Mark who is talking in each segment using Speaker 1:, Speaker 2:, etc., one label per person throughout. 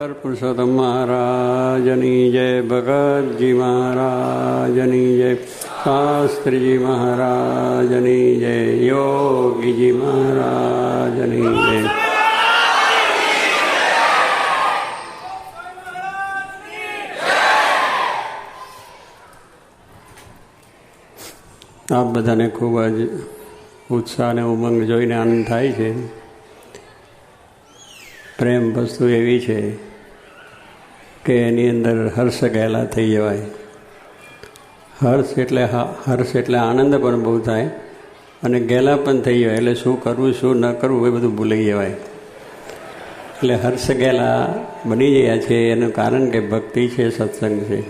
Speaker 1: પુરુષોત્તમ મહારાજની જય ભગતજી મહારાજની જય શાસ્ત્રીજી મહારાજની જય યોગીજી મહારાજની જય આપ બધાને ખૂબ જ ઉત્સાહ અને ઉમંગ જોઈને આનંદ થાય છે પ્રેમ વસ્તુ એવી છે કે એની અંદર હર્ષ ગયેલા થઈ જવાય. હર્ષ એટલે હર્ષ એટલે આનંદ પણ બહુ થાય. અને ગેલા પણ થઈ જાય એટલે શું કરવું, શું ન કરવું એ બધું ભૂલાઈ જવાય. એટલે હર્ષ ગેલા બની ગયા છે, એનું કારણ કે ભક્તિ છે, સત્સંગ છે.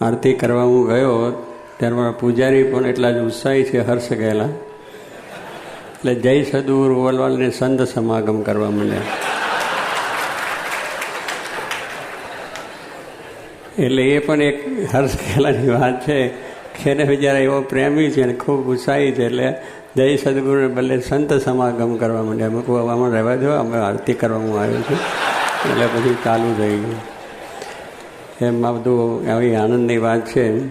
Speaker 1: આરતી કરવા હું ગયો ત્યારે મારા પૂજારી પણ એટલા જ ઉત્સાહી છે, હર્ષ ગયેલા. એટલે જય સદુર વલવાલને સંત સમાગમ કરવા માંડ્યા. એટલે એ પણ એક હર્ષ ખેલાની વાત છે કે એને બિચારા એવો પ્રેમી છે અને ખૂબ ઉત્સાહી છે એટલે જય સદગુરુને બદલે સંત સમાગમ કરવા માંડ્યા. અમુક આમાં રહેવા દો, અમે આરતી કરવા હું આવ્યો છું. એટલે પછી ચાલુ થઈ ગયું. એમ બધું આવી આનંદની વાત છે.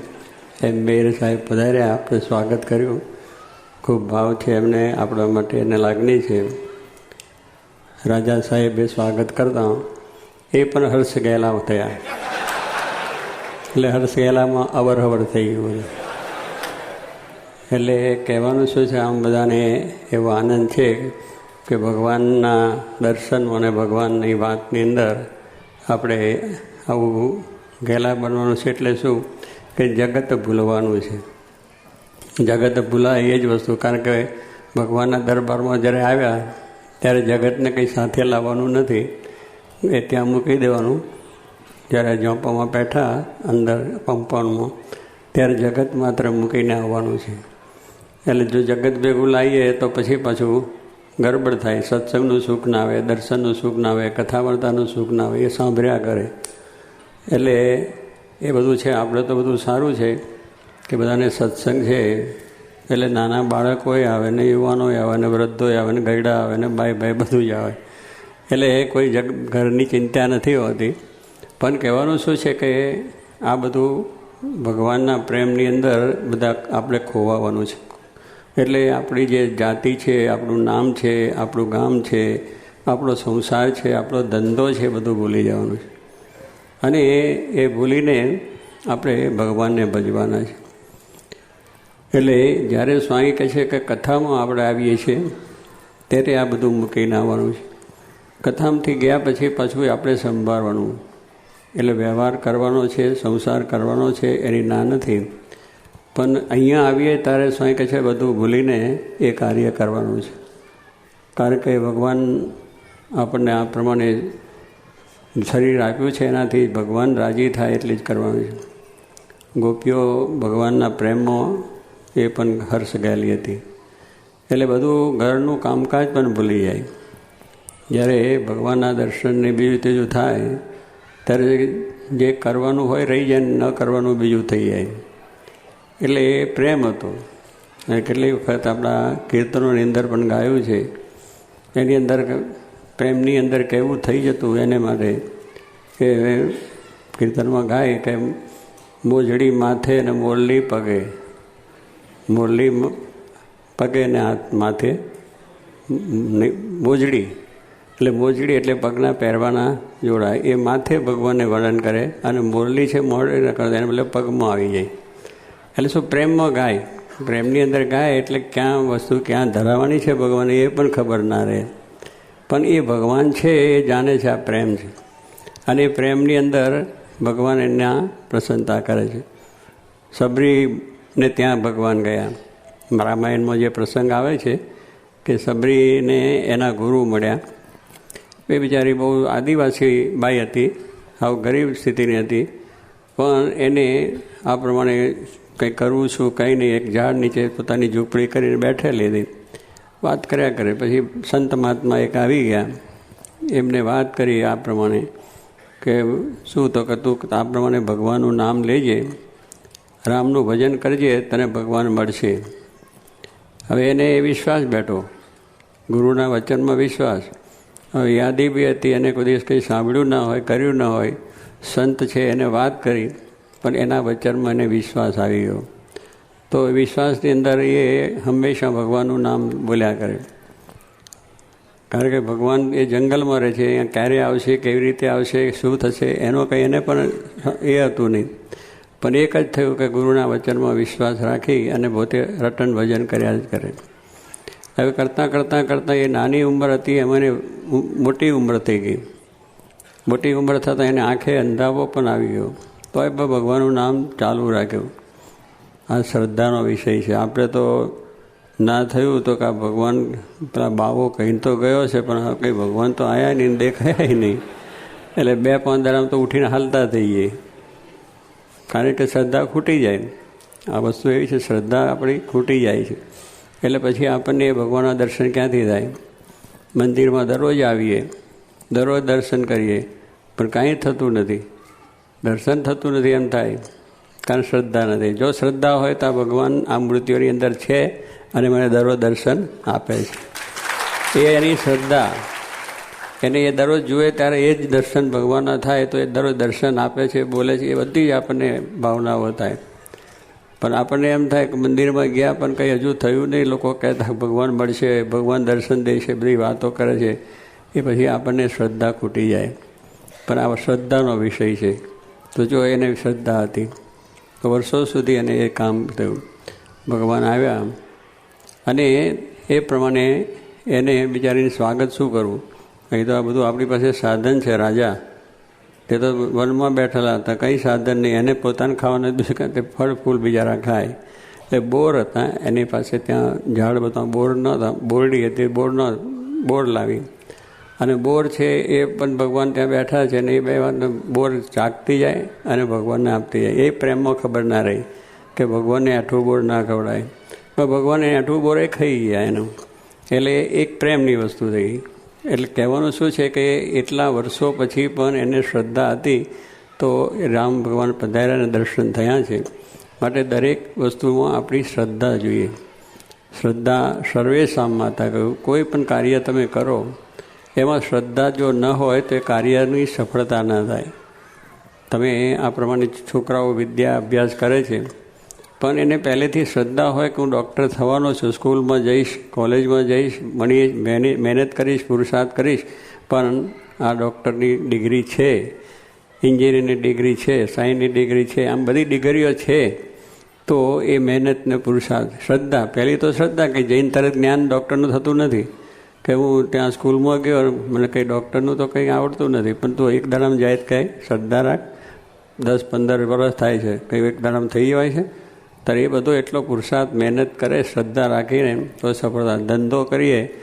Speaker 1: એમ મેર સાહેબ પધાર્યા આપણે સ્વાગત કર્યું. ખૂબ ભાવ છે એમને, આપણા માટે એને લાગણી છે. રાજા સાહેબે સ્વાગત કરતા એ પણ હર્ષ ગયેલા થયા. એટલે હરસેલામાં અવરહવર અવર થઈ ગયું એટલે કહેવાનું શું છે, આમ બધાને એવો આનંદ છે કે ભગવાનના દર્શન અને ભગવાનની વાતની અંદર આપણે આવું ગેલા બનવાનું છે એટલે શું કે જગત ભૂલવાનું છે. જગત ભૂલાય એ જ વસ્તુ, કારણ કે ભગવાનના દરબારમાં જ્યારે આવ્યા ત્યારે જગતને કંઈ સાથે લાવવાનું નથી, એ ત્યાં મૂકી દેવાનું. જ્યારે ઝોંપામાં બેઠા, અંદર કમ્પાઉન્ડમાં ત્યારે જગત માત્ર મૂકીને આવવાનું છે. એટલે જો જગત ભેગું લાવીએ, તો પછી પાછું ગરબડ થાય. સત્સંગનું સુખ ના આવે, દર્શનનું સુખ ના આવે કથા વાર્તાનું સુખ ના આવે, એ સાંભળ્યા કરે. એટલે એ બધું છે. આપણે તો બધું સારું છે કે બધાને સત્સંગ છે. એટલે નાના બાળકોએ આવે, ને યુવાનોએ આવે, ને વૃદ્ધોએ આવે, ને ગરડા આવે, ને ભાઈ ભાઈ બધું જ આવે. એટલે એ કોઈ જગ, ઘરની ચિંતા નથી હોતી. પણ કહેવાનું શું છે કે આ બધું ભગવાનના પ્રેમની અંદર બધા આપણે ખોવાવાનું છે. એટલે આપણી જે જાતિ છે, આપણું નામ છે, આપણું ગામ છે, આપણો સંસાર છે, આપણો ધંધો છે બધું ભૂલી જવાનું છે. અને એ ભૂલીને આપણે ભગવાનને ભજવાના છે. એટલે જ્યારે સ્વામી કહે છે કે કથામાં આપણે આવીએ છીએ, ત્યારે આ બધું મૂકીને આવવાનું છે. કથામાંથી ગયા પછી પાછું આપણે સંભાળવાનું. એટલે વ્યવહાર કરવાનો છે, સંસાર કરવાનો છે, એની ના નથી. પણ અહીંયા આવીએ ત્યારે સ્વામી કહે છે, બધું ભૂલીને એ કાર્ય કરવાનું છે. કારણ કે ભગવાન આપણને આ પ્રમાણે શરીર આપ્યું છે એનાથી ભગવાન રાજી થાય એટલી જ કરવાનું છે. ગોપીઓ ભગવાનના પ્રેમમાં એ પણ હર્ષ ગયેલી હતી. એટલે બધું ઘરનું કામકાજ પણ ભૂલી જાય. જ્યારે ભગવાનના દર્શનને બીજું ત્રીજું થાય ત્યારે જે કરવાનું હોય રહી જાય ને કરવાનું બીજું થઈ જાય. એટલે એ પ્રેમ હતો. અને કેટલી વખત આપણા કીર્તનોની અંદર પણ ગાયું છે. એની અંદર પ્રેમની અંદર કેવું થઈ જતું એને માટે કે કીર્તનમાં ગાય કે મોજડી માથે ને મોરલી પગે. મોરલી પગે ને હાથ માથે. મોજડી. એટલે મોજડી એટલે પગના પહેરવાના જોડા, એ માથે ભગવાનને વર્ણન કરે અને મોરલી છે, મોરલી કરે, એને બદલે પગમાં આવી જાય. એટલે શું પ્રેમમાં ગાય? પ્રેમની અંદર ગાય એટલે ક્યાં વસ્તુ ક્યાં ધરાવવાની છે ભગવાન એ પણ ખબર ના રહે. પણ એ ભગવાન છે, એ જાણે છે આ પ્રેમ છે. અને એ પ્રેમની અંદર ભગવાન એના પ્રસન્નતા કરે છે. સબરીને ત્યાં ભગવાન ગયા. રામાયણમાં જે પ્રસંગ આવે છે કે સબરીને એના ગુરુ મળ્યા. એ બિચારી બહુ આદિવાસી બાઈ હતી આવ ગરીબ સ્થિતિની હતી. પણ એને આ પ્રમાણે કંઈ કરવું છું કંઈ નહીં, એક ઝાડ નીચે પોતાની ઝૂંપડી કરીને બેઠેલી હતી. વાત કર્યા કરે, પછી સંત મહાત્મા એક આવી ગયા. એમને વાત કરી આ પ્રમાણે કે શું તો કે તું આ પ્રમાણે ભગવાનનું નામ લેજે, રામનું ભજન કરજે, તને ભગવાન મળશે. હવે એને એ વિશ્વાસ બેઠો. ગુરુના વચનમાં વિશ્વાસ. યાદી બી હતી, એને કોઈ દિવસ કંઈ સાંભળ્યું ના હોય, કર્યું ના હોય, સંત છે એને વાત કરી, પણ એના વચનમાં એને વિશ્વાસ આવી ગયો. તો વિશ્વાસની અંદર એ હંમેશા ભગવાનનું નામ બોલ્યા કરે. કારણ કે ભગવાન એ જંગલમાં રહે છે, અહીંયા ક્યારે આવશે, કેવી રીતે આવશે, શું થશે, એનો કંઈ એને પણ એ હતું નહીં. પણ એક જ થયું કે ગુરુના વચનમાં વિશ્વાસ રાખી અને પોતે રટન ભજન કર્યા જ કરે. હવે કરતાં કરતાં કરતાં એ નાની ઉંમર હતી એમાં એને મોટી ઉંમર થઈ ગઈ. મોટી ઉંમર થતાં એને આંખે અંધાવો પણ આવી ગયો. તોય પણ ભગવાનનું નામ ચાલુ રાખ્યું. આ શ્રદ્ધાનો વિષય છે. આપણે તો ના થયું તો કે ભગવાન પેલા બાવો કહીને તો ગયો છે, પણ કંઈ ભગવાન તો આવ્યા નહીં દેખાયા નહીં. એટલે બે પાંચ દાડામાં તો ઉઠીને હાલતા થઈએ. કારણ કે શ્રદ્ધા ખૂટી જાય. આ વસ્તુ એવી છે, શ્રદ્ધા આપણી ખૂટી જાય છે. એટલે પછી આપણને એ ભગવાનના દર્શન ક્યાંથી થાય? મંદિરમાં દરરોજ આવીએ, દરરોજ દર્શન કરીએ, પણ કાંઈ થતું નથી. દર્શન થતું નથી એમ થાય કારણ શ્રદ્ધા નથી. જો શ્રદ્ધા હોય તો ભગવાન આ મૃત્યુની અંદર છે અને મને દરરોજ દર્શન આપે છે. એ એની શ્રદ્ધા. એને એ દરરોજ જુએ ત્યારે એ જ દર્શન ભગવાનના થાય તો એ દરરોજ દર્શન આપે છે, બોલે છે. એ બધી જ આપણને ભાવનાઓ થાય. પણ આપણને એમ થાય કે મંદિરમાં ગયા પણ કંઈ હજુ થયું નહીં. લોકો કહેતા ભગવાન મળશે, ભગવાન દર્શન દેશે, બધી વાતો કરે છે. એ પછી આપણને શ્રદ્ધા ખૂટી જાય. પણ આ શ્રદ્ધાનો વિષય છે. તો જો એને શ્રદ્ધા હતી, તો વર્ષો સુધી એને એ કામ થયું. ભગવાન આવ્યા અને એ પ્રમાણે એને બિચારીને સ્વાગત શું કરવું? અહીં તો આ બધું આપણી પાસે સાધન છે, રાજા. તે તો વનમાં બેઠેલા હતા, કંઈ સાધન નહીં. એને પોતાને ખાવાનું દુષ્કાળ તે ફળ ફૂલ બિચારા ખાય. એટલે બોર હતા, એની પાસે ત્યાં ઝાડ બધા બોર ન હતા, બોરડી હતી, બોર ન બોર લાવી. અને બોર છે એ પણ ભગવાન ત્યાં બેઠા છે ને એ બે બોર ચાકતી જાય અને ભગવાનને આપતી જાય. એ પ્રેમમાં ખબર ના રહી કે ભગવાનને આઠું બોર ના ખવડાય. પણ ભગવાનને આઠું બોર એ ખાઈ ગયા એનું. એટલે એક પ્રેમની વસ્તુ થઈ. એટલે કહેવાનું શું છે કે એટલા વર્ષો પછી પણ એને શ્રદ્ધા હતી, તો રામ ભગવાન પધાર્યાને દર્શન થયા છે. માટે દરેક વસ્તુમાં આપણી શ્રદ્ધા જોઈએ. શ્રદ્ધા સર્વેશામ માતા કહ્યું. કોઈ પણ કાર્ય તમે કરો, એમાં શ્રદ્ધા જો ન હોય તો એ કાર્યની સફળતા ન થાય. તમે આ પ્રમાણે છોકરાઓ વિદ્યા અભ્યાસ કરે છે. પણ એને પહેલેથી શ્રદ્ધા હોય કે હું ડૉક્ટર થવાનો છું, સ્કૂલમાં જઈશ, કોલેજમાં જઈશ, મણી મહેનત કરીશ, પુરુષાર્થ કરીશ, પણ આ ડૉક્ટરની ડિગ્રી છે, એન્જિનિયરની ડિગ્રી છે, સાયન્સની ડિગ્રી છે, આમ બધી ડિગ્રીઓ છે, તો એ મહેનતને પુરુષાર્થ, શ્રદ્ધા. પહેલી તો શ્રદ્ધા કે જૈન તરત જ્ઞાન ડૉક્ટરનું થતું નથી, કે હું ત્યાં સ્કૂલમાં ગયો, મને કંઈ ડૉક્ટરનું તો કંઈ આવડતું નથી, પણ તું એક દાડામાં જાય કંઈ શ્રદ્ધા રાખ. દસ પંદર વર્ષ થાય છે, કંઈ એક દાડામાં થઈ જવાય છે ત્યારે એ બધો એટલો પુરુષાર્થ મહેનત કરે, શ્રદ્ધા રાખીને, તો સફળતા. ધંધો કરીએ,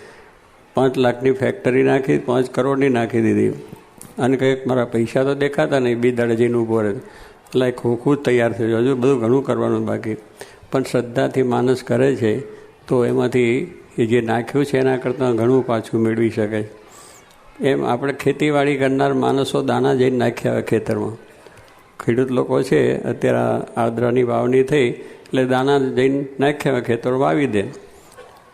Speaker 1: પાંચ લાખની ફેક્ટરી નાખી, પાંચ કરોડની નાખી દીધી. અને કંઈક મારા પૈસા તો દેખાતા નહીં, બી દળજીનું ઊભો રહે. એટલે ખોખું જ તૈયાર થયું હજુ બધું ઘણું કરવાનું બાકી. પણ શ્રદ્ધાથી માણસ કરે છે, તો એમાંથી એ જે નાખ્યું છે, એના કરતાં ઘણું પાછું મેળવી શકે. એમ આપણે ખેતીવાડી કરનાર માણસો દાણા જઈને નાખ્યા હોય ખેતરમાં. ખેડૂત લોકો છે, અત્યારે આર્દ્રાની વાવણી થઈ એટલે દાણા જઈને નાખ્યા ખેતર વાવી દે.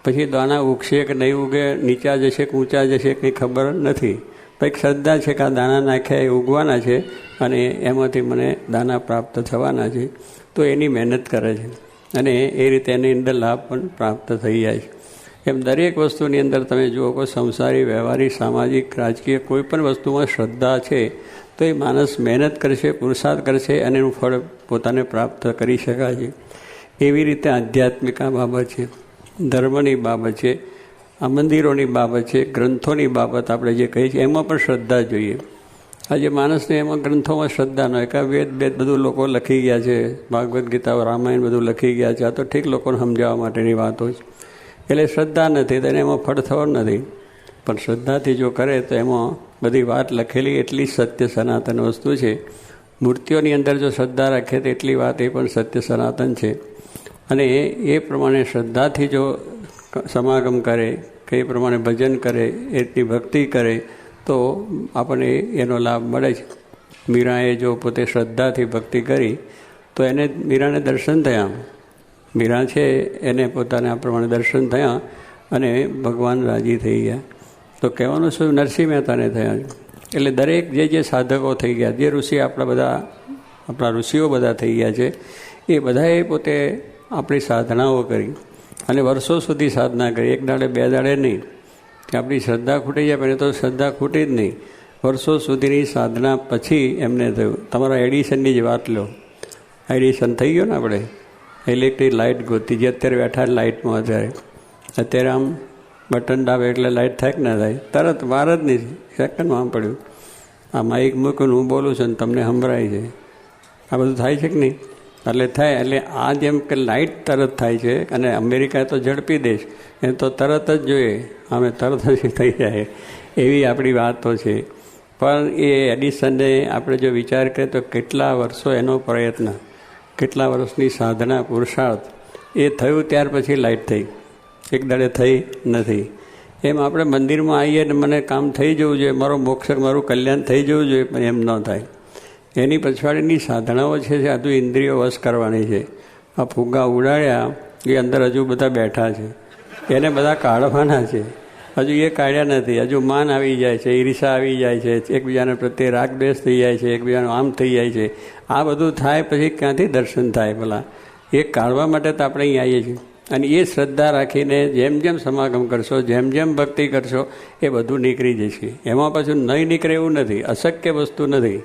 Speaker 1: પછી દાણા ઉગશે કે નહીં ઉગે, નીચા જશે કે ઊંચા જશે કંઈ ખબર નથી. કંઈક શ્રદ્ધા છે કે આ દાણા નાખ્યા એ ઉગવાના છે અને એમાંથી મને દાણા પ્રાપ્ત થવાના છે. તો એની મહેનત કરે છે. અને એ રીતે એની અંદર લાભ પણ પ્રાપ્ત થઈ જાય છે. એમ દરેક વસ્તુની અંદર તમે જુઓ કે સંસારી વ્યવહારિક સામાજિક, રાજકીય કોઈ પણ વસ્તુમાં શ્રદ્ધા છે, તો એ માણસ મહેનત કરશે પુરુષાર્થ કરશે અને એનું ફળ પોતાને પ્રાપ્ત કરી શકાય છે. એવી રીતે આધ્યાત્મિક આ બાબત છે, ધર્મની બાબત છે, આ મંદિરોની બાબત છે, ગ્રંથોની બાબત આપણે જે કહીએ છીએ એમાં પણ શ્રદ્ધા જોઈએ. આજે માણસને એમાં ગ્રંથોમાં શ્રદ્ધા ન હોય, કે વેદ વેદ બધું લોકો લખી ગયા છે, ભાગવદ્ ગીતા, રામાયણ બધું લખી ગયા છે, આ તો ઠીક લોકોને સમજાવવા માટેની વાતો છે. એટલે શ્રદ્ધા નથી, તો એમાં ફળ થવાનું નથી. પણ શ્રદ્ધાથી જો કરે, તો એમાં બધી વાત લખેલી એટલી સત્ય સનાતન વસ્તુ છે. મૂર્તિઓની અંદર જો શ્રદ્ધા રાખે, તો એટલી વાત એ પણ સત્ય સનાતન છે. અને એ પ્રમાણે શ્રદ્ધાથી જો સમાગમ કરે, કે એ પ્રમાણે ભજન કરે, એટલી ભક્તિ કરે, તો આપણને એનો લાભ મળે છે. મીરાએ જો પોતે શ્રદ્ધાથી ભક્તિ કરી, તો એને મીરાને દર્શન થયા. મીરા છે, એને પોતાને આ પ્રમાણે દર્શન થયા અને ભગવાન રાજી થઈ ગયા. તો કહેવાનું શું, નરસિંહ મહેતાને થયા એટલે દરેક જે જે સાધકો થઈ ગયા, જે ઋષિ આપણા બધા, આપણા ઋષિઓ બધા થઈ ગયા છે, એ બધાએ પોતે આપણી સાધનાઓ કરી. અને વર્ષો સુધી સાધના કરી. એક દાડે, બે દાડે નહીં. કે આપણી શ્રદ્ધા ખૂટી જાય, પણ એ તો શ્રદ્ધા ખૂટી જ નહીં. વર્ષો સુધીની સાધના પછી એમને થયું. તમારા એડિશનની જ વાત લો. એડિશન થઈ ગયો ને આપણે? ઇલેક્ટ્રિક લાઇટ ગોતી. જે અત્યારે બેઠા લાઇટમાં અત્યારે. અત્યારે આમ બટન દાબે એટલે લાઇટ થાય ના થાય? તરત વાર જ નહીં. સેકન્ડમાં આમ પડ્યું. આ માઇક મૂક્યું હું બોલું છું ને તમને સંભળાય છે. આ બધું થાય છે કે નહીં? એટલે થાય, એટલે આ જેમ કે લાઇટ તરત થાય છે અને અમેરિકા તો ઝડપી દેશ, એ તો તરત જ જોઈએ, અમે તરત જ થઈ જાય, એવી આપણી વાતો છે. પણ એ એડિસનને આપણે જો વિચાર કરીએ તો કેટલા વર્ષો એનો પ્રયત્ન, કેટલા વર્ષની સાધના, પુરુષાર્થ, એ થયું ત્યાર પછી લાઇટ થઈ, એક દાડે થઈ નથી. એમ આપણે મંદિરમાં આવીએ ને મને કામ થઈ જવું જોઈએ, મારો મોક્ષ, મારું કલ્યાણ થઈ જવું જોઈએ, પણ એમ ન થાય. એની પછવાડીની સાધનાઓ છે આ તો ઇન્દ્રિયો વશ કરવાની છે. આ ફુગ્ગા ઉડાડ્યા, એ અંદર હજુ બધા બેઠા છે. એને બધા કાઢવાના છે. હજુ એ કાઢ્યા નથી. હજુ માન આવી જાય છે, ઈર્ષા આવી જાય છે, એકબીજાને પ્રત્યે રાગ દ્વેષ થઈ જાય છે, એકબીજાનું આમ થઈ જાય છે. આ બધું થાય પછી ક્યાંથી દર્શન થાય ભલા? એ કાઢવા માટે તો આપણે અહીં આવીએ છીએ. અને એ શ્રદ્ધા રાખીને જેમ જેમ સમાગમ કરશો, જેમ જેમ ભક્તિ કરશો, એ બધું નીકળી જશે. એમાં પાછું નહીં નીકળે એવું નથી. અશક્ય વસ્તુ નથી.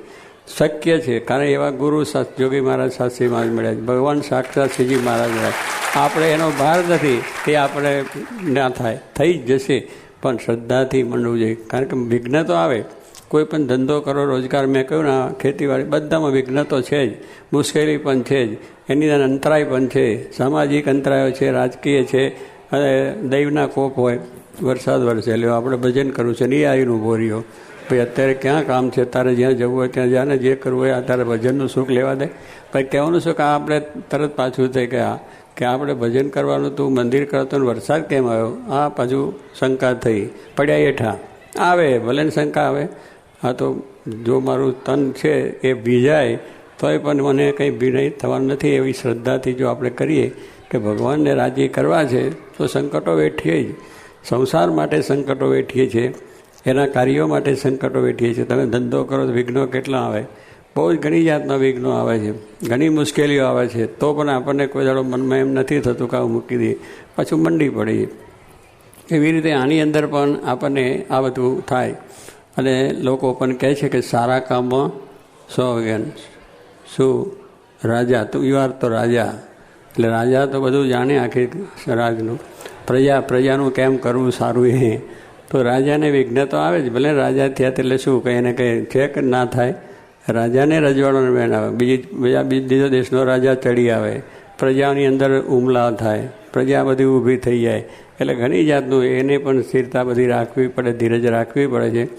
Speaker 1: શક્ય છે. કારણ એવા ગુરુ જોગી મહારાજ શાસ્ત્રી મહારાજ મળ્યા છે. ભગવાન સાક્ષાત શ્રીજી મહારાજ મળ્યા આપણે એનો ભાર નથી તે આપણે ના થાય. થઈ જ જશે. પણ શ્રદ્ધાથી મંડવું જોઈએ. કારણ કે વિઘ્ન તો આવે. કોઈ પણ ધંધો કરો, રોજગાર, મેં કહ્યું ને ખેતીવાડી બધામાં વિઘ્ન તો છે જ. મુશ્કેલી પણ છે જ. એની અંદર અંતરાય પણ છે. સામાજિક અંતરાયો છે, રાજકીય છે. અને દૈવના કોપ હોય. વરસાદ વરસે એટલે આપણે ભજન કરવું છે. ને એ આવીને ઊભો રહ્યો ભાઈ, અત્યારે ક્યાં કામ છે? તારે જ્યાં જવું હોય ત્યાં જાને, જે કરવું હોય તારે ભજનનું સુખ લેવા દે. ભાઈ કહેવાનું શું કે આપણે તરત પાછું થઈ ગયા કે આપણે ભજન કરવાનું તું મંદિર કરતો વરસાદ કેમ આવ્યો? આ પાછું શંકા થઈ. પડ્યા હેઠા. આવે, ભલે શંકા આવે. હા તો જો મારું તન છે એ ભીજાય, તોય પણ મને કંઈ ભીનય થવાનું નથી એવી શ્રદ્ધાથી જો આપણે કરીએ કે ભગવાનને રાજી કરવા છે, તો સંકટો વેઠીએ જ. સંસાર માટે સંકટો વેઠીએ છીએ. એના કાર્યો માટે સંકટો વેઠીએ છીએ. તમે ધંધો કરો તો વિઘ્નો કેટલા આવે? બહુ જ ઘણી જાતના વિઘ્નો આવે છે. ઘણી મુશ્કેલીઓ આવે છે. તો પણ આપણને કોઈ દાડો મનમાં એમ નથી થતું કે આવું મૂકી દઈએ. પાછું મંડી પડી એવી રીતે આની અંદર પણ આપણને આ બધું થાય. અને લોકો પણ કહે છે કે સારા કામમાં સો વગેન શું? રાજા, તું યુ આર તો રાજા. એટલે રાજા તો બધું જાણે આખી રાજનું પ્રજા, પ્રજાનું કેમ કરવું સારું એ? તો રાજાને વિઘ્ન તો આવે જ. ભલે રાજા થયા એટલે શું કંઈ એને કંઈ છે કે ના થાય. રાજાને રજવાડોને બેન આવે બીજી, બીજા બીજો દેશનો રાજા ચડી આવે. પ્રજાની અંદર ઉમલા થાય. પ્રજા બધી ઊભી થઈ જાય. એટલે ઘણી જાતનું એને પણ સ્થિરતા બધી રાખવી પડે, ધીરજ રાખવી પડે છે.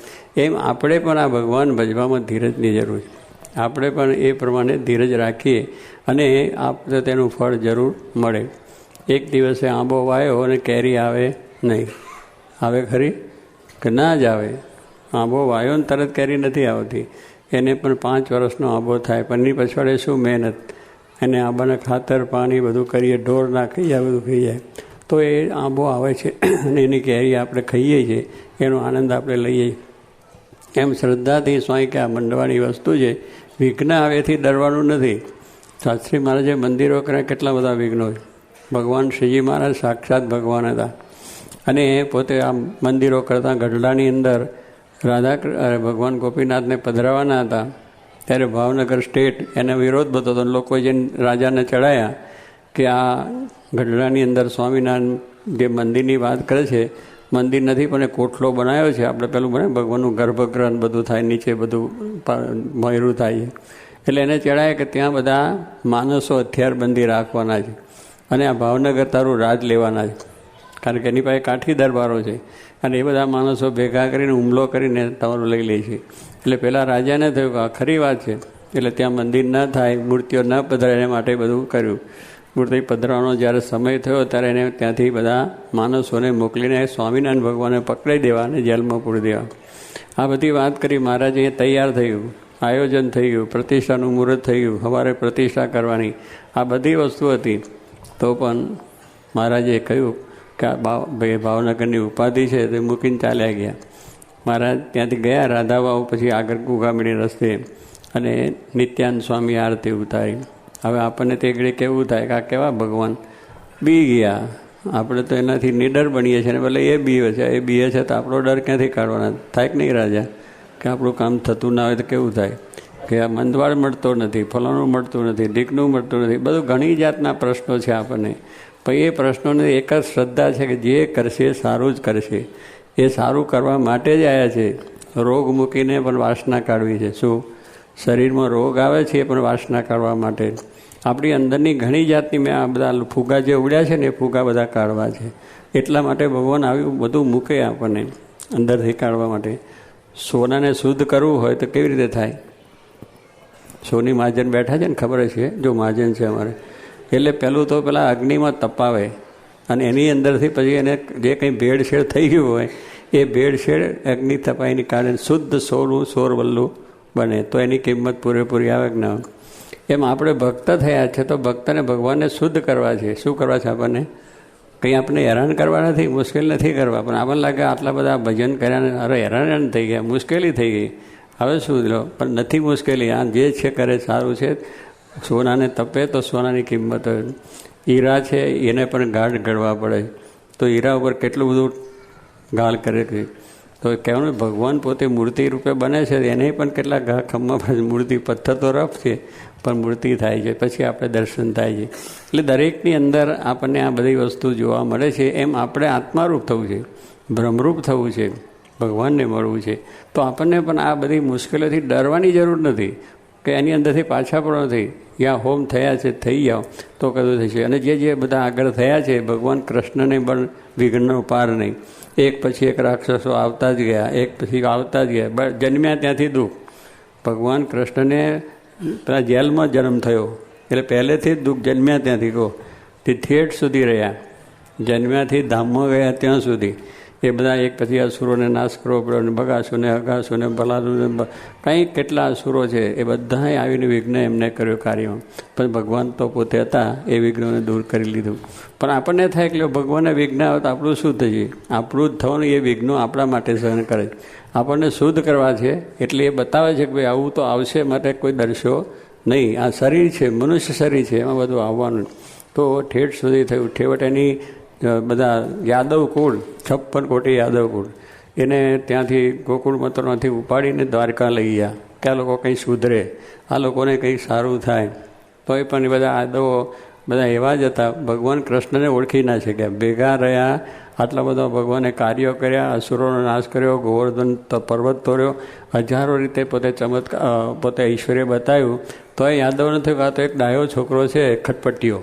Speaker 1: એમ આપણે પણ આ ભગવાન ભજવામાં ધીરજની જરૂર છે. આપણે પણ એ પ્રમાણે ધીરજ રાખીએ અને આપણે તેનું ફળ જરૂર મળે. એક દિવસે આંબો વાયો અને કેરી આવે નહીં. આવે ખરી? કે ના જ આવે? આંબો વાયો ને તરત કેરી નથી આવતી. એને પણ પાંચ વર્ષનો આંબો થાય. પણ એની પછવાડે શું મહેનત? એને આંબાને ખાતર, પાણી બધું કરીએ, ઢોર નાખી જાય બધું ખાઈ જાય તો એ આંબો આવે છે. અને એની કેરી આપણે ખાઈએ છીએ. એનો આનંદ આપણે લઈએ એમ શ્રદ્ધાથી સ્વાય કે આ મંડવાની વસ્તુ છે. વિઘ્ન આવેથી ડરવાનું નથી. શાસ્ત્રી મહારાજે મંદિરો કર્યા કેટલા બધા વિઘ્નો ભગવાન શ્રીજી મહારાજ સાક્ષાત ભગવાન હતા. અને પોતે આ મંદિરો કરતાં ગઢડાની અંદર રાધા ભગવાન ગોપીનાથને પધરાવાના હતા. ત્યારે ભાવનગર સ્ટેટ એને વિરોધ બધો હતો. લોકો જઈને રાજાને ચડાયા કે આ ગઢડાની અંદર સ્વામિનારાયણ જે મંદિરની વાત કરે છે, મંદિર નથી પણ એ કોઠલો બનાવ્યો છે. આપણે પેલું બને ભગવાનનું ગર્ભગ્રહ બધું થાય, નીચે બધું મયરું થાય. છે એટલે એને ચડાય કે ત્યાં બધા માણસો હથિયારબંધી રાખવાના છે. અને આ ભાવનગર તારું રાજ લેવાના છે. કારણ કે એની પાસે કાઠી દરબારો છે. અને એ બધા માણસો ભેગા કરીને હુમલો કરીને તમારું લઈ લે છે. એટલે પહેલાં રાજાને થયું કે આ ખરી વાત છે. એટલે ત્યાં મંદિર ન થાય, મૂર્તિઓ ન પધરાય, એના માટે બધું કર્યું. મૂર્તિ પધરાવાનો જ્યારે સમય થયો ત્યારે એને ત્યાંથી બધા માણસોને મોકલીને સ્વામિનારાયણ ભગવાને પકડાઈ દેવા અને જેલમાં પૂરી દેવા. આ બધી વાત કરી મહારાજ તૈયાર થયું. આયોજન થઈ ગયું પ્રતિષ્ઠાનું મુહૂર્ત થઈ ગયું સવારે પ્રતિષ્ઠા કરવાની. આ બધી વસ્તુ હતી. તો પણ મહારાજે કહ્યું કે ભાઈ ભાવનગરની ઉપાધિ છે તે મૂકીને ચાલ્યા ગયા. મહારાજ ત્યાંથી ગયા રાધાબાઉ પછી આગળ ગુગામણી રસ્તે અને નિત્યાન સ્વામી આરતી ઉતારી. હવે આપણને તે ઘડી કેવું થાય કે આ કેવા ભગવાન? બી ગયા. આપણે તો એનાથી નિડર બનીએ છીએ ને ભલે એ બીવે છે એ બીએ છે તો આપણો ડર ક્યાંથી કાઢવાના? થાય કે નહીં રાજા? કે આપણું કામ થતું ના હોય તો કેવું થાય? કે આ મંદવાળ મળતો નથી, ફલાણું મળતું નથી ઢીકનું મળતું નથી, બધું ઘણી જાતના પ્રશ્નો છે આપણને. પણ એ પ્રશ્નોને એક જ શ્રદ્ધા છે કે જે કરશે સારું જ કરશે. એ સારું કરવા માટે જ આવ્યા છે. રોગ મૂકીને પણ વાસના કાઢવી છે. શું? શરીરમાં રોગ આવે છે એ પણ વાસના કાઢવા માટે. આપણી અંદરની ઘણી જાતની મેં આ બધા ફુગા જે ઉડ્યા છે ને એ ફુગા બધા કાઢવા છે. એટલા માટે ભગવાન આવ્યું, બધું મૂકે આપણને અંદરથી કાઢવા માટે. સોનાને શુદ્ધ કરવું હોય તો કેવી રીતે થાય? સોની મહાજન બેઠા છે ને ખબર છે? જો મહાજન છે અમારે. એટલે પહેલું તો પેલા અગ્નિમાં તપાવે અને એની અંદરથી પછી એને જે કંઈ ભેળસેળ થઈ ગયું હોય, એ ભેળસેળ અગ્નિ તપાઈને કારણે શુદ્ધ સોનું, સોરવલ્લું બને. તો એની કિંમત પૂરેપૂરી આવે કે ના? એમ આપણે ભક્ત થયા છે, તો ભક્તને ભગવાનને શુદ્ધ કરવા છે. શું કરવા છે આપણને? કંઈ આપણે હેરાન કરવા નથી? મુશ્કેલ નથી કરવા. પણ આપણને લાગે આટલા બધા ભજન કર્યા અરે હેરાન થઈ ગયા. મુશ્કેલી થઈ ગઈ. હવે શું લો? પણ નથી મુશ્કેલી. આ જે છે, કરે, સારું છે. સોનાને તપે તો સોનાની કિંમત હોય હીરા છે, એને પણ ગાઢ ગળવા પડે. તો હીરા ઉપર કેટલું બધું ગાળ કરે છે? તો કહેવાનું ભગવાન પોતે મૂર્તિ રૂપે બને છે, એને પણ કેટલા ઘા ખમ્મા મૂર્તિ પથ્થર તો રફ છે, પણ મૂર્તિ થાય છે, પછી આપણે દર્શન થાય છે. એટલે દરેકની અંદર આપણને આ બધી વસ્તુ જોવા મળે છે, એમ આપણે આત્મારૂપ થવું છે ભ્રમરૂપ થવું છે, ભગવાનને મળવું છે. તો આપણને પણ આ બધી મુશ્કેલીઓથી ડરવાની જરૂર નથી. કે એની અંદરથી પાછા પણ નથી. જ્યાં હોમ થયા છે, થઈ જાઓ, તો કદું થશે. અને જે જે બધા આગળ થયા છે, ભગવાન કૃષ્ણને પણ વિઘ્નનો પાર નહીં. એક પછી એક રાક્ષસો આવતા જ ગયા, એક પછી આવતા જ ગયા. જન્મ્યા ત્યાંથી દુઃખ. ભગવાન કૃષ્ણને પેલા જેલમાં જન્મ થયો. એટલે પહેલેથી જ દુઃખ જન્મ્યા ત્યાંથી. કહો, તે થેઠ સુધી રહ્યા. જન્મ્યાથી ધામમાં ગયા ત્યાં સુધી. એ બધા એક પછી અસુરોને નાશ કરવો પડ્યો અને બગાસુને, હગાસુને ભલાસુને કંઈ કેટલા અસુરો છે એ બધાએ આવીને વિઘ્ન એમને કર્યો કાર્યમાં પણ ભગવાન તો પોતે હતા, એ વિઘ્નોને દૂર કરી લીધું. પણ આપણને થાય કે ભગવાનને વિઘ્ન આવે તો આપણું શું થઈએ આપણું જ થવાનું, એ વિઘ્નો આપણા માટે સહન કરે આપણને શુદ્ધ કરવા છે, એટલે એ બતાવે છે કે ભાઈ, આવું તો આવશે માટે કોઈ દર્શો નહીં. આ શરીર છે, મનુષ્ય શરીર છે, એમાં બધું આવવાનું તો ઠેઠ સુધી થયું. ઠેવટ એની બધા યાદવ કુળ, છપ્પન કોટી યાદવ કુળ. એને ત્યાંથી ગોકુળ મંત્રમાંથી ઉપાડીને દ્વારકા લઈ ગયા. કે આ લોકો કંઈ સુધરે. આ લોકોને કંઈ સારું થાય. તો પણ એ બધા યાદવો બધા એવા જ હતા. ભગવાન કૃષ્ણને ઓળખી ના શક્યા. ભેગા રહ્યા, આટલા બધા ભગવાને કાર્યો કર્યા, અસુરોનો નાશ કર્યો, ગોવર્ધન પર્વત તોડ્યો. હજારો રીતે પોતે ચમત્કાર પોતે ઐશ્વર્ય બતાવ્યું. તો એ યાદવ નથી આ તો એક ડાયો છોકરો છે ખટપટ્ટીઓ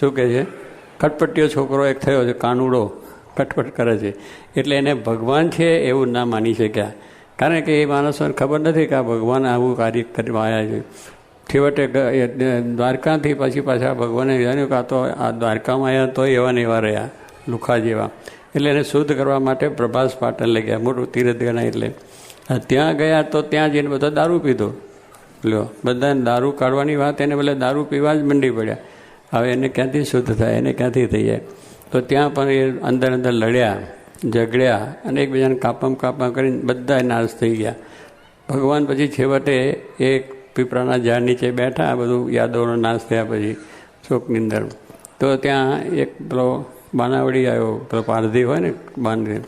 Speaker 1: શું કહે છે? ખટપટ્ટીઓ છોકરો એક થયો છે, કાનુડો કટપટ કરે છે. એટલે એને ભગવાન છે એવું ના માની શક્યા. કારણ કે એ માણસોને ખબર નથી કે આ ભગવાન આવું કાર્ય કરવા આવ્યા છે. છેવટે દ્વારકાથી પછી પાછા ભગવાને જાણ્યું કે આ તો આ દ્વારકામાં આવ્યા તો એવા ને એવા રહ્યા, લુખા જેવા. એટલે એને શુદ્ધ કરવા માટે પ્રભાસ પાટણ લઈ ગયા, મોટું તીરથ ગણાય એટલે ત્યાં ગયા તો ત્યાં જઈને બધા દારૂ પીધો. લ્યો, બધાને દારૂ કાઢવાની વાત, એને ભલે દારૂ પીવા જ મંડી પડ્યા. હવે એને ક્યાંથી શુદ્ધ થાય? એને ક્યાંથી થઈ જાય? તો ત્યાં પણ એ અંદર અંદર લડ્યા, ઝઘડ્યા અને એકબીજાને કાપમ કાપમ કરીને બધા નાશ થઈ ગયા. ભગવાન પછી છેવટે એક પીપળાના ઝાડ નીચે બેઠા, આ બધું યાદવનો નાશ થયા પછી શોકની અંદર. તો ત્યાં એક પેલો બાનાવડી આવ્યો, પેલો પારધી હોય ને બાંધી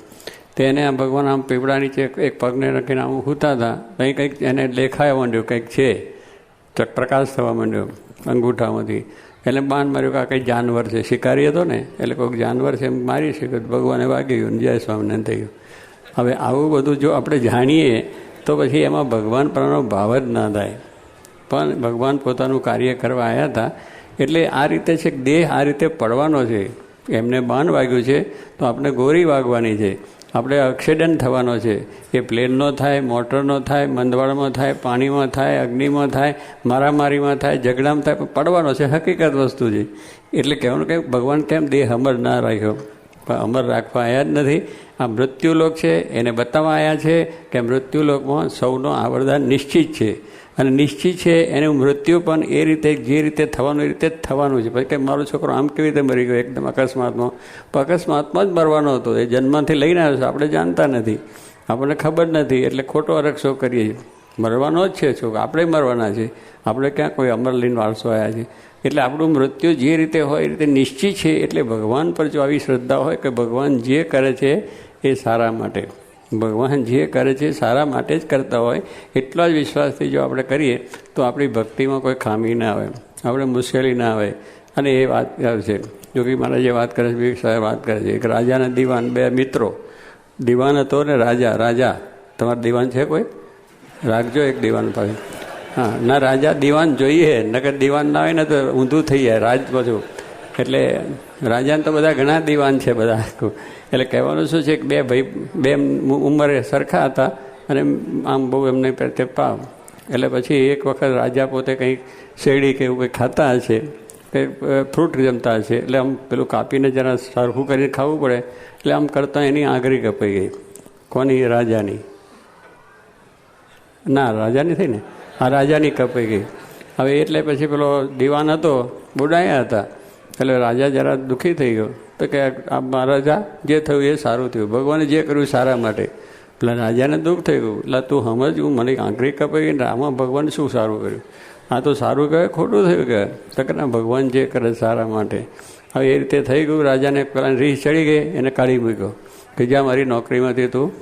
Speaker 1: તેને આમ ભગવાન આમ પીપળા નીચે એક પગને રાખીને આમ હૂતા હતા. કંઈ કંઈક એને દેખાયા માંડ્યું, કંઈક છે. પ્રકાશ થવા માંડ્યો અંગૂઠામાંથી. એટલે બાન માર્યું કે આ કંઈ જાનવર છે? શિકારી હતો ને, એટલે કોઈક જાનવર છે એમ મારી શકે ભગવાને વાગી ગયું જય સ્વામિનારાયણ થઈ ગયું. હવે આવું બધું જો આપણે જાણીએ, તો પછી એમાં ભગવાન પરનો ભાવ જ ના થાય. પણ ભગવાન પોતાનું કાર્ય કરવા આવ્યા હતા, એટલે આ રીતે છે દેહ આ રીતે પડવાનો છે. એમને બાન વાગ્યું છે, તો આપણે ગોરી વાગવાની છે. આપણે એક્સિડન્ટ થવાનો છે. એ પ્લેનનો થાય મોટરનો થાય, મંદવાડમાં થાય, પાણીમાં થાય, અગ્નિમાં થાય, મારામારીમાં થાય, ઝઘડામાં થાય પડવાનો છે, હકીકત વસ્તુ છે. એટલે કહેવાનું કે ભગવાન કેમ દેહ અમર ના રાખ્યો? પણ અમર રાખવા આવ્યા જ નથી. આ મૃત્યુલોક છે, એને બતાવવા આવ્યા છે કે મૃત્યુલોકમાં સૌનો આ વરદાન નિશ્ચિત છે. અને નિશ્ચિત છે એનું મૃત્યુ પણ એ રીતે જે રીતે થવાનું, એ રીતે જ થવાનું છે. પછી કે મારો છોકરો આમ કેવી રીતે મરી ગયો? એકદમ અકસ્માતમાં. અકસ્માતમાં જ મરવાનો હતો. એ જન્મથી લઈને આવ્યો છે. આપણે જાણતા નથી. આપણને ખબર નથી. એટલે ખોટો અરક્ષો કરીએ છીએ? મરવાનો જ છે છોકરો. આપણે મરવાના છે આપણે ક્યાં કોઈ અમરલીન વારસો આવ્યા છે? એટલે આપણું મૃત્યુ જે રીતે હોય, એ રીતે નિશ્ચિત છે. એટલે ભગવાન પર જો આવી શ્રદ્ધા હોય કે ભગવાન જે કરે છે, એ સારા માટે. ભગવાન જે કરે છે, સારા માટે જ કરતા હોય. એટલા જ વિશ્વાસથી જો આપણે કરીએ, તો આપણી ભક્તિમાં કોઈ ખામી ના આવે. આપણે મુશ્કેલી ના આવે. અને એ વાત છે. જોકે મારા જે વાત કરે છે સાહેબ વાત કરે છે. એક રાજાના દીવાન, બે મિત્રો. દીવાન હતો ને રાજા રાજા. તમારા દીવાન છે કોઈ? રાખજો એક દીવાન પાસે. હા, ના, રાજા દિવાન જોઈએ. નકર દીવાન ના હોય ને તો ઊંધું થઈ જાય, રાજ બધું. એટલે રાજાને તો બધા ઘણા દિવાન છે બધા. એટલે કહેવાનું શું છે કે બે ભાઈ, બે ઉંમરે સરખા હતા અને આમ બહુ એમને પ્રત્યે એટલે પછી એક વખત રાજા પોતે કંઈક શેરડી કે એવું કંઈ ખાતા હશે કે ફ્રૂટ જમતા હશે. એટલે આમ પેલું કાપીને જરા સરખું કરીને ખાવું પડે. એટલે આમ કરતાં એની આંગળી કપાઈ ગઈ. કોની? રાજાની. ના, રાજાની થઈ ને? આ રાજાની કપાઈ ગઈ. હવે એટલે પછી પેલો દીવાન હતો, બોડાયા હતા. એટલે રાજા જરા દુઃખી થઈ ગયો. તો કે આ મહારાજા જે થયું એ સારું થયું. ભગવાને જે કર્યું સારા માટે. એટલે રાજાને દુઃખ થઈ ગયું એટલે તું સમજ, હું મને આંગળી કપાઈ ને આમાં ભગવાન શું સારું કર્યું? આ તો સારું કહે, ખોટું થયું કે તો કે ભગવાન જે કરે સારા માટે. હવે એ રીતે થઈ ગયું, રાજાને પેલા રીહ ચડી ગઈ, એને કાઢી મૂક્યો. કે જ્યાં મારી નોકરીમાંથી તું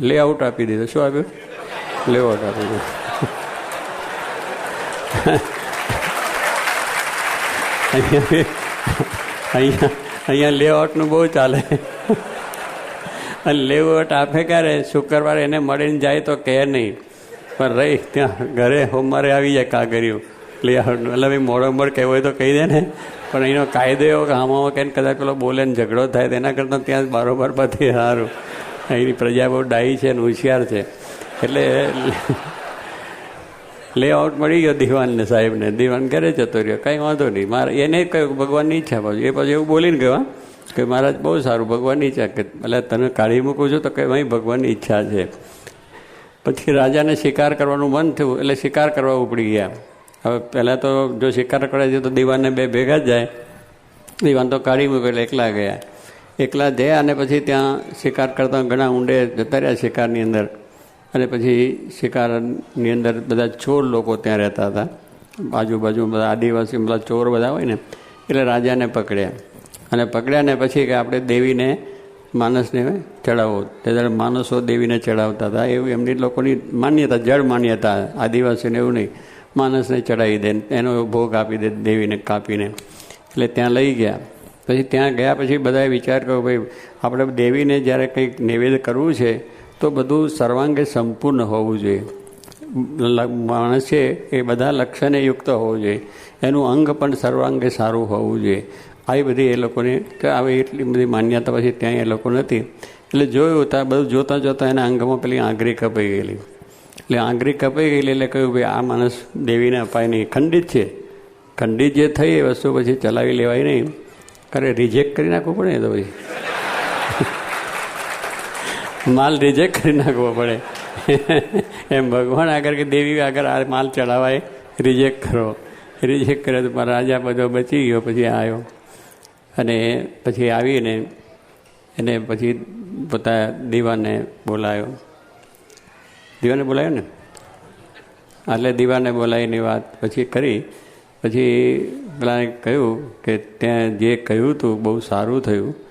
Speaker 1: લેઆઉટ આપી દીધો. શું આપ્યું? લેઆઉટ આપી દીધું. અહીંયા અહીંયા લેઆઉટનું બહુ ચાલે. અને લેઆઉટ આપે ક્યારે? શુક્રવારે એને મળીને જાય તો કહે નહીં. પણ રહી, ત્યાં ઘરે સોમવારે આવી જાય કાગરિયું લેઆઉટનું એટલે ભાઈ મોડો મોડ કહેવું હોય તો કહી દે ને. પણ એનો કાયદો એવો કે આમાં કહીને કદાચ પેલો બોલે ને ઝઘડો થાય, તેના કરતાં ત્યાં બરોબર બધી સારું અહીંની પ્રજા બહુ ડાઈ છે અને હોશિયાર છે. એટલે લેઆઉટ મળી ગયો દિવાનને સાહેબને. દિવાન ઘરે જતો રહ્યો. કંઈ વાંધો નહીં. મારે એને કહ્યું ભગવાનની ઈચ્છા પાછું એ પછી એવું બોલીને ગયો કે મહારાજ, બહુ સારું ભગવાનની ઈચ્છા કે એટલે તને કાઢી મૂકું છું, તો કે ભાઈ ભગવાનની ઈચ્છા છે. પછી રાજાને શિકાર કરવાનું મન થયું, એટલે શિકાર કરવા ઉપડી ગયા. હવે પહેલાં તો જો શિકાર કરે છે, તો દીવાનને બે ભેગા જ જાય. દીવાન તો કાઢી મૂક્યો એટલે એકલા ગયા. એકલા જયા અને પછી ત્યાં શિકાર કરતા ઘણા ઊંડે જતા રહ્યા શિકારની અંદર. અને પછી શિકારની અંદર બધા ચોર લોકો ત્યાં રહેતા હતા. આજુબાજુ બધા આદિવાસી બધા ચોર બધા હોય ને, એટલે રાજાને પકડ્યા. અને પકડ્યા ને પછી કે આપણે દેવીને માણસને ચડાવો. ત્યારે માણસો દેવીને ચડાવતા હતા, એવું એમની લોકોની માન્યતા, જળ માન્યતા, આદિવાસીને એવું નહીં. માણસને ચડાવી દે, એનો ભોગ આપી દે દેવીને કાપીને. એટલે ત્યાં લઈ ગયા. પછી ત્યાં ગયા પછી બધાએ વિચાર કર્યો, ભાઈ, આપણે દેવીને જ્યારે કંઈક નિવેદ કરવું છે તો બધું સર્વાંગે સંપૂર્ણ હોવું જોઈએ. માણસ છે એ બધા લક્ષણે યુક્ત હોવું જોઈએ. એનું અંગ પણ સર્વાંગે સારું હોવું જોઈએ. આવી બધી એ લોકોને આવી એટલી બધી માન્યતા પછી ત્યાં એ લોકો નથી. એટલે જોયું ત્યાં બધું જોતાં જોતાં એના અંગમાં પેલી આંગળી કપાઈ ગયેલી. એટલે આંગળી કપાઈ ગયેલી એટલે કહ્યું ભાઈ આ માણસ દેવીને અપાય નહીં. ખંડિત છે. ખંડિત જે થઈ એ વસ્તુ પછી ચલાવી લેવાય નહીં. અરે રિજેક્ટ કરી નાખવું પડે ને તો પછી. માલ રિજેક્ટ કરી નાખવો પડે. એમ ભગવાન આગળ કે દેવી આગળ આ માલ ચડાવાય રિજેક્ટ કરો. રિજેક્ટ કરે તો રાજા બધો બચી ગયો, પછી આવ્યો. અને પછી આવીને એને પછી પોતા દીવાને બોલાયો. દીવાને બોલાયો ને? એટલે દીવાને બોલાવીની વાત પછી કરી. પછી પેલાને કહ્યું કે ત્યાં જે કહ્યું હતું, બહુ સારું થયું.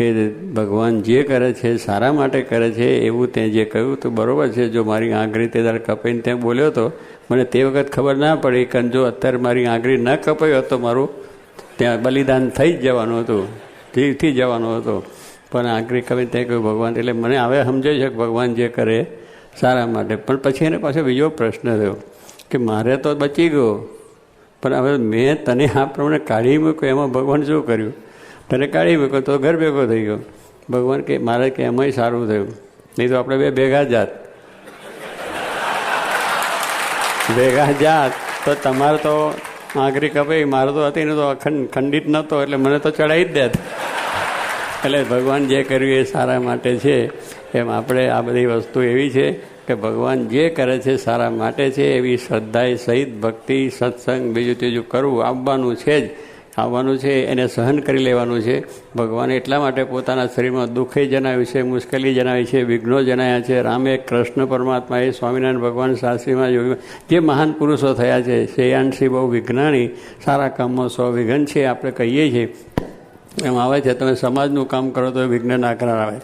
Speaker 1: કે ભગવાન જે કરે છે, સારા માટે કરે છે, એવું તે જે કહ્યું તો બરાબર છે. જો મારી આંગળી તે દાડ કપાઈને ત્યાં બોલ્યો હતો મને તે વખત ખબર ના પડી કારણ જો અત્યારે મારી આંગળી ન કપાયો તો મારું ત્યાં બલિદાન થઈ જ જવાનું હતું જીવથી જવાનું હતો. પણ આંગળી કપાઈને ત્યાં કહ્યું, ભગવાન, એટલે મને હવે સમજાય છે કે ભગવાન જે કરે સારા માટે. પણ પછી એને પાછો બીજો પ્રશ્ન થયો કે મારે તો બચી ગયો. પણ હવે મેં તને આ પ્રમાણે કાઢી મૂક્યો, એમાં ભગવાન શું કર્યું? તને કાઢી મૂક્યો તો ઘર ભેગો થઈ ગયો. ભગવાન કે, મારે કે, એમાંય સારું થયું. નહીં તો આપણે બે ભેગા જાત. ભેગા જાત. તો તમારે તો આંગરી કપાઈ, મારે તો હતી ને તો અખંડ ખંડિત નહોતો, એટલે મને તો ચડાવી જ દેત. એટલે ભગવાન જે કર્યું એ સારા માટે છે. એમ આપણે આ બધી વસ્તુ એવી છે કે ભગવાન જે કરે છે સારા માટે છે, એવી શ્રદ્ધાએ સહિત ભક્તિ, સત્સંગ, બીજું ત્રીજું કરવું આવવાનું છે જ. આવવાનું છે, એને સહન કરી લેવાનું છે. ભગવાન એટલા માટે પોતાના શરીરમાં દુઃખે જણાવ્યું છે, મુશ્કેલી જણાવી છે, વિઘ્નો જણાયા છે. રામે કૃષ્ણ પરમાત્મા એ સ્વામિનારાયણ ભગવાન શાસ્ત્રીમાં જોયું, જે મહાન પુરુષો થયા છે, શ્રેયાંશી બહુ વિજ્ઞાની સારા કામમાં સ્વવિઘ્ન છે, આપણે કહીએ છીએ. એમ આવે છે, તમે સમાજનું કામ કરો તો વિઘ્ન ના કરાવે.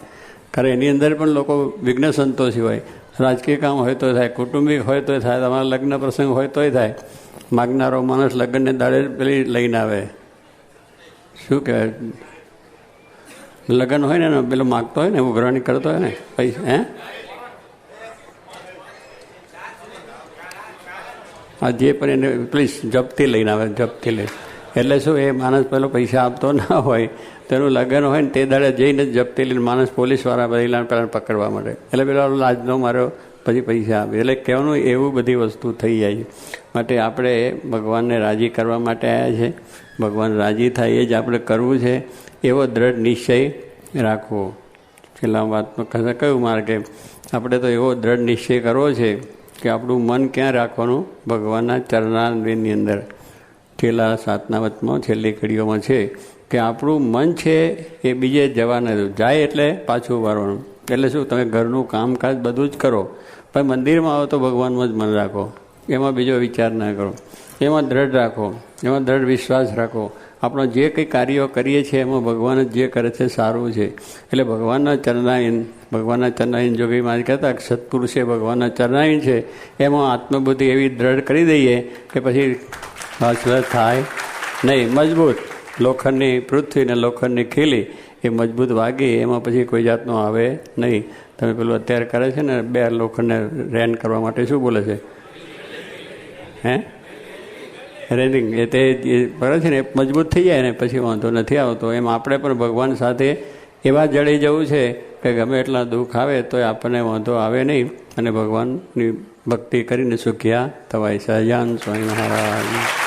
Speaker 1: ખરે એની અંદર પણ લોકો વિઘ્ન સંતોષી હોય. રાજકીય કામ હોય તો થાય, કુટુંબિક હોય તો થાય, તમારા લગ્ન પ્રસંગ હોય તોય થાય. માગનારો માણસ લગ્નને દાડે પેલી લઈને આવે. શું કહેવાય લગ્ન હોય ને, પેલો માગતો હોય ને ઉઘરાણી કરતો હોય ને, પૈસા, હે? આ જે પણ એને પ્લીઝ જપથી લઈને આવે, જપથી લઈ એટલે શું, એ માણસ પેલો પૈસા આપતો ના હોય, તેનું લગ્ન હોય ને, તે દાડે જઈને જ જપ્તી લઈને માણસ પોલીસવાળા પહેલાં પહેલાં પકડવા માટે એટલે પેલા લાજનો માર્યો પછી પૈસા આપે. એટલે કહેવાનું એવું બધી વસ્તુ થઈ જાય છે. માટે આપણે ભગવાનને રાજી કરવા માટે આવ્યા છે. ભગવાન રાજી થાય એ જ આપણે કરવું છે. એવો દ્રઢ નિશ્ચય રાખવો. છેલ્લા વાતમાં કયું માર્ગે આપણે તો એવો દ્રઢ નિશ્ચય કરવો છે કે આપણું મન ક્યાં રાખવાનું? ભગવાનના ચરણાની અંદર. છેલ્લા સાતના વતમાં છેલ્લી કડીઓમાં છે કે આપણું મન છે એ બીજે જવા નથી જાય એટલે પાછું વારવાનું એટલે શું તમે ઘરનું કામકાજ બધું જ કરો? પણ મંદિરમાં આવો તો ભગવાનમાં જ મન રાખો. એમાં બીજો વિચાર ના કરો. એમાં દ્રઢ રાખો. એમાં દ્રઢ વિશ્વાસ રાખો. આપણો જે કંઈ કાર્યો કરીએ છીએ, એમાં ભગવાન જ જે કરે છે, સારું છે. એટલે ભગવાનના ચરણાયન ભગવાનના ચરણાયન જોગી મારી કહેતા સત્પુરુષે ભગવાનના ચરણાયન છે, એમાં આત્મબુદ્ધિ એવી દ્રઢ કરી દઈએ કે પછી હસરત થાય નહીં. મજબૂત. લોખંડની પૃથ્વી ને લોખંડની ખીલી એ મજબૂત વાગે, એમાં પછી કોઈ જાતનો આવે નહીં. તમે પેલું અત્યારે કરે છે ને, બે લોખંડને રેન કરવા માટે શું બોલે છે? હે? રેનિંગ એ તે કરે છે ને મજબૂત થઈ જાય ને, પછી વાંધો નથી આવતો. એમ આપણે પણ ભગવાન સાથે એવા જડી જવું છે કે ગમે એટલા દુઃખ આવે તો આપણને વાંધો આવે નહીં. અને ભગવાનની ભક્તિ કરીને સુખ્યા તવાય સહજાન સ્વામી મહારાજ.